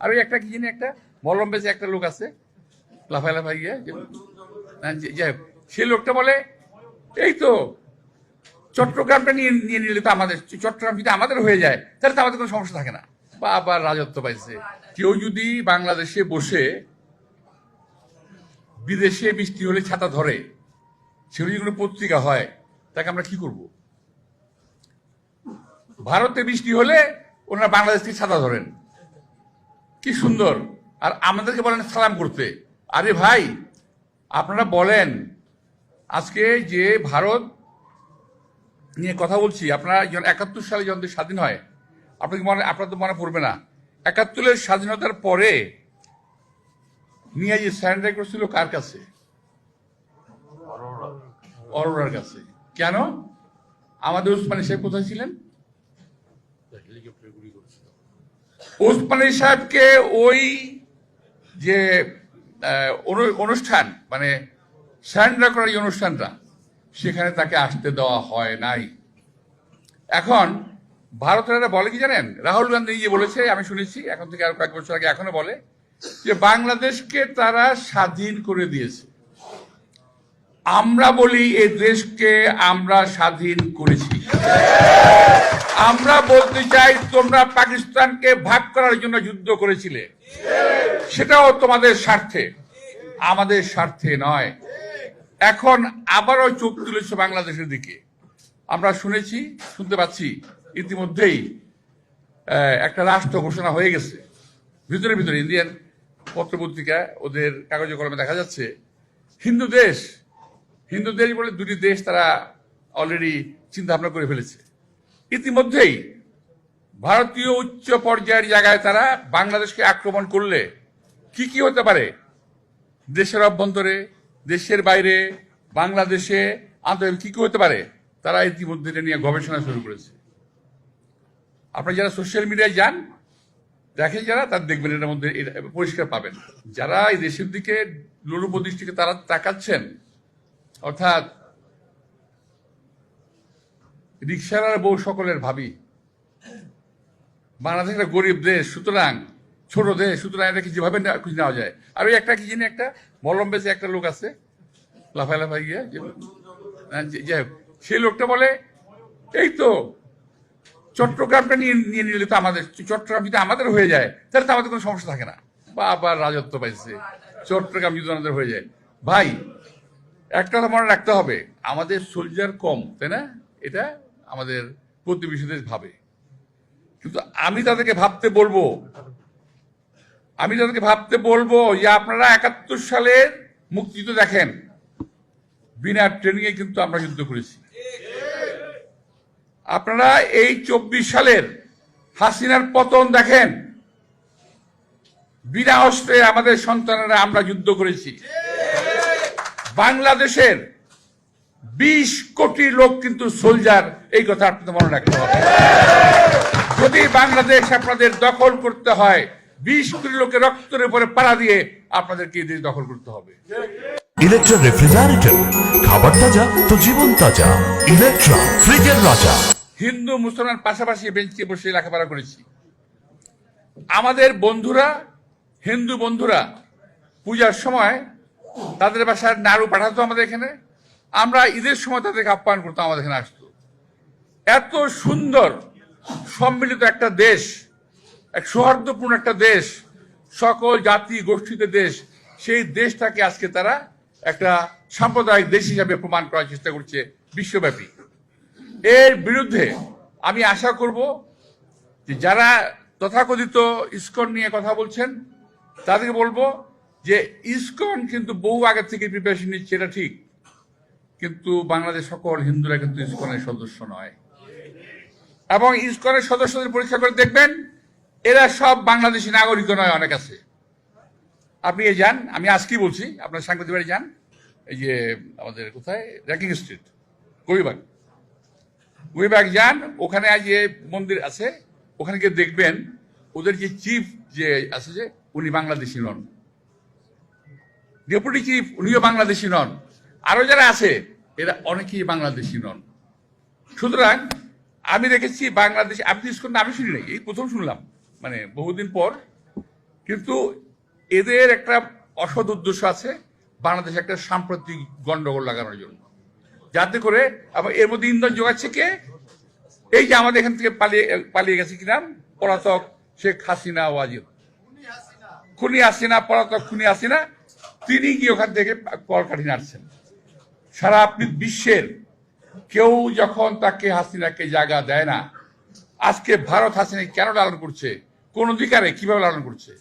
আর ওই একটা কি জানি একটা মলম বেচে একটা লোক আছে লাফাই লাফাই গিয়ে হ্যাঁ, যাই সেই লোকটা বলে এই তো চট্টগ্রামটা নিয়ে নিয়ে নিলে তো আমাদের চট্টগ্রাম যদি আমাদের হয়ে যায় তাহলে তো আমাদের কোনো সমস্যা থাকে না। বা আবার রাজত্ব পাইছে। কেউ যদি বাংলাদেশে বসে বিদেশে বৃষ্টি হলে ছাতা ধরে সেগুলো যদি কোনো পত্রিকা হয় তাকে আমরা কি করব? ভারতে বৃষ্টি হলে ওনারা বাংলাদেশ থেকে ছাতা ধরেন। কি সুন্দর। আর আমাদেরকে বলেন সালাম করতে। আরে ভাই, আপনারা বলেন, আজকে যে ভারত নিয়ে কথা বলছি, আপনারা যখন একাত্তর সালে যখন স্বাধীন হয় আপনাকে মনে আপনার তো মনে পড়বে না। একাত্তরের স্বাধীনতার পরে নিয়ে যে স্যারেন্ডার করেছিল কার কাছে? অরোরার কাছে। কেন? আমাদের উসমানী সাহেব কোথায় ছিলেন? সাহেবকে ওই যে অনু- অনুষ্ঠান মানে সারেন্ডার করার অনুষ্ঠানটা, সেখানে তাকে আসতে দেওয়া হয় নাই। এখন ভারতের বলে কি জানেন? রাহুল গান্ধী নিজে বলেছে, আমি শুনেছি, এখন থেকে আর কয়েক বছর আগে এখনও বলে, যে বাংলাদেশকে তারা স্বাধীন করে দিয়েছে। আমরা বলি এ দেশকে আমরা স্বাধীন করেছি। আমরা বলতে চাই, তোমরা পাকিস্তানকে ভাগ করার জন্য যুদ্ধ করেছিলে। সেটাও তোমাদের স্বার্থে। আমাদের স্বার্থে নয়। এখন আবারও চোখ তুলেছে বাংলাদেশের দিকে। আমরা শুনেছি, শুনতে পাচ্ছি, ইতিমধ্যেই একটা রাষ্ট্র ঘোষণা হয়ে গেছে। ভিতরে ভিতরে, ইন্ডিয়ান পত্রপত্রিকা, ওদের কাগজে কলমে দেখা যাচ্ছে, হিন্দু দেশ হিন্দু দেশ বলে দুটি দেশ তারা অলরেডি চিন্তা ভাবনা করে ফেলেছে। ইতিমধ্যেই ভারতীয় উচ্চ পর্যায়ের জায়গায় তারা বাংলাদেশকে আক্রমণ করলে কি কি হতে পারে? দেশের অভ্যন্তরে, দেশের বাইরে, বাংলাদেশে আন্তর্জাতিক কি কি হতে পারে? তারা ইতিমধ্যে এটা নিয়ে গবেষণা শুরু করেছে। আপনারা যারা সোশ্যাল মিডিয়ায় যান, দেখেন যারা, তার দেখবেন এটার মধ্যে পরিষ্কার পাবেন। যারা এই দেশের দিকে লোলুপ দৃষ্টিকে তারা তাকাচ্ছেন, অর্থাৎ রিক্সার বউ সকলের ভাবি। বাংলাদেশ একটা গরিব দেশ সুতরাং ছোট দেশ সুতরাং এটাকে যেভাবে নেওয়া- খুঁজে নেওয়া যায়? আর ওই একটা কি জানি একটা? মলম বেচে একটা লোক আছে লাফাই লাফাই গিয়ে হ্যাঁ, যাই হোক, সেই লোকটা বলে এই তো চট্টগ্রামটা নিয়ে নিয়ে নিলে তো আমাদের চট্টগ্রাম যদি আমাদের হয়ে যায় তাহলে তো আমাদের কোনো সমস্যা থাকে না। বা আবার রাজত্ব পাইছে চট্টগ্রাম যদি আমাদের হয়ে যায়। ভাই একটা মনে রাখতে হবে আমাদের সোলজার কম তাই না? এটা আমাদের প্রতিবেশী দেশ ভাবে। কিন্তু আমি তাদেরকে ভাবতে বলব, আমি তাদেরকে ভাবতে বলব যে আপনারা একাত্তর সালের মুক্তিযুদ্ধ দেখেন। বিনা ট্রেনিং এ কিন্তু আমরা যুদ্ধ করেছি। আপনারা এই চব্বিশ সালের হাসিনার পতন দেখেন। বিনা অস্ত্রে আমাদের সন্তানেরা আমরা যুদ্ধ করেছি। বাংলাদেশের বিশ কোটি লোক কিন্তু সোলজার এই কথা আপনাদের মনে রাখতে হবে। যদি বাংলাদেশ আপনাদের দখল করতে হয় বিশ কোটি লোকের রক্তের উপরে পাড়া দিয়ে আপনাদেরকে এই দেশ দখল করতে হবে। ইলেকট্রা রেফ্রিজারেটর খাবার তাজা তো জীবন তাজা ইলেকট্রা ফ্রিজের রাজা। হিন্দু মুসলমান পাশাপাশি বেঞ্চে বসে লেখাপড়া করেছি। আমাদের বন্ধুরা হিন্দু বন্ধুরা পূজার সময় তাদের বাসার নাড়ু পাঠাতো আমাদের এখানে। আমরা ঈদের সময় তাদেরকে আপ্যায়ন করতাম, আমাদের এখানে আসতো। এত সুন্দর সম্মিলিত একটা দেশ, এক সৌহার্দ্যপূর্ণ একটা দেশ, সকল জাতি গোষ্ঠীতে দেশ, সেই দেশটাকে আজকে তারা একটা সাম্প্রদায়িক দেশ হিসাবে প্রমাণ করার চেষ্টা করছে বিশ্বব্যাপী। এর বিরুদ্ধে আমি আশা করব যে যারা তথাকথিত ইসকন নিয়ে কথা বলছেন, তাদেরকে বলব যে ইস্কন কিন্তু বহু আগে থেকে প্রিপারেশন নিচ্ছে, এটা ঠিক। কিন্তু বাংলাদেশ সকল হিন্দুরা কিন্তু ইস্কনের সদস্য নয়। এবং ইস্কনের সদস্যদের পরীক্ষা করে দেখবেন, এরা সব বাংলাদেশি নাগরিক নয়, অনেক আছে। আপনি এ যান, আমি আজকেই বলছি, আপনার সাংবাদিক বাড়ি যান। এই যে আমাদের কোথায়? র্যাকিং স্ট্রিট কবিবাগ কবিবাগ যান, ওখানে যে মন্দির আছে, ওখানে গিয়ে দেখবেন, ওদের যে চিফ যে আছে যে, উনি বাংলাদেশি নন। ডেপুটি চিফ, উনিও বাংলাদেশি নন। আরও যারা আছে, এরা অনেকেই বাংলাদেশি নন। সুতরাং আমি দেখেছি বাংলাদেশ আপনি ইসকন আমি শুনি নাই, এই প্রথম শুনলাম মানে বহুদিন পর। কিন্তু এদের একটা অসৎ উদ্দেশ্য আছে, বাংলাদেশে একটা সাম্প্রতিক গন্ডগোল লাগানোর জন্য। যাতে করে আবার এর মধ্যে ইন্ধন যোগাচ্ছে কে? এই যে আমাদের এখান থেকে পালিয়ে পালিয়ে গেছে কি নাম? পলাতক শেখ হাসিনা ওয়াজিদ খুনি হাসিনা, পলাতক খুনি হাসিনা, তিনি গিয়ে ওখান থেকে কলকাঠি নাড়ছেন। সারা বিশ্বের কেউ যখন তাকে হাসিনাকে জায়গা দেয় না, আজকে ভারত হাসিনা কেন লালন করছে? কোন অধিকারে কীভাবে লালন করছে?